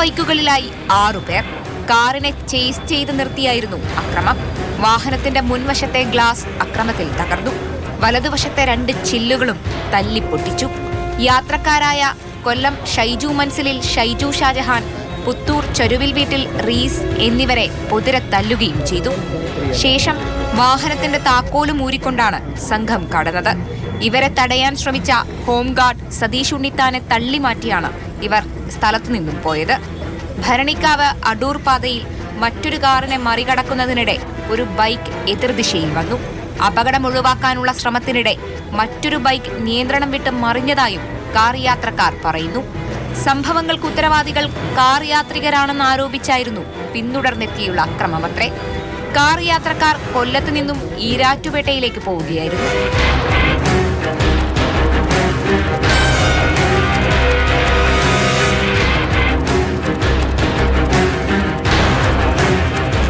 പിടിയിലായി ആറുപേർ കാറിനെ ചേസ് ചെയ്ത് നിർത്തിയായിരുന്നു അക്രമം. വാഹനത്തിന്റെ മുൻവശത്തെ ഗ്ലാസ് അക്രമത്തിൽ തകർന്നു. വലതുവശത്തെ രണ്ട് ചില്ലുകളും തല്ലിപ്പൊട്ടിച്ചു യാത്രക്കാരായ കൊല്ലം ഷൈജു മൻസിലിൽ ഷൈജു ഷാജഹാൻ പുത്തൂർ ചൊരുവിൽ വീട്ടിൽ റീസ് എന്നിവരെ പൊതിര തല്ലുകയും ചെയ്തു. ശേഷം വാഹനത്തിന്റെ താക്കോലും ഊരിക്കൊണ്ടാണ് സംഘം കടന്നത്. ഇവരെ തടയാൻ ശ്രമിച്ച ഹോംഗാർഡ് സതീഷ് ഉണ്ണിത്താനെ തള്ളിമാറ്റിയാണ് ഇവർ സ്ഥലത്തു നിന്നും പോയത്. ഭരണിക്കാവ് അടൂർ പാതയിൽ മറ്റൊരു കാറിനെ മറികടക്കുന്നതിനിടെ ഒരു ബൈക്ക് എതിർദിശയിൽ വന്നു. അപകടം ഒഴിവാക്കാനുള്ള ശ്രമത്തിനിടെ മറ്റൊരു ബൈക്ക് നിയന്ത്രണം വിട്ട് മറിഞ്ഞതായും കാർ യാത്രക്കാർ പറയുന്നു. സംഭവങ്ങൾക്ക് ഉത്തരവാദികൾ കാർ യാത്രികരാണെന്ന് ആരോപിച്ചായിരുന്നു പിന്തുടർന്നെത്തിയുള്ള അക്രമമത്രേ. കാർ യാത്രക്കാർ കൊല്ലത്ത് നിന്നും ഈരാറ്റുപേട്ടയിലേക്ക് പോവുകയായിരുന്നു.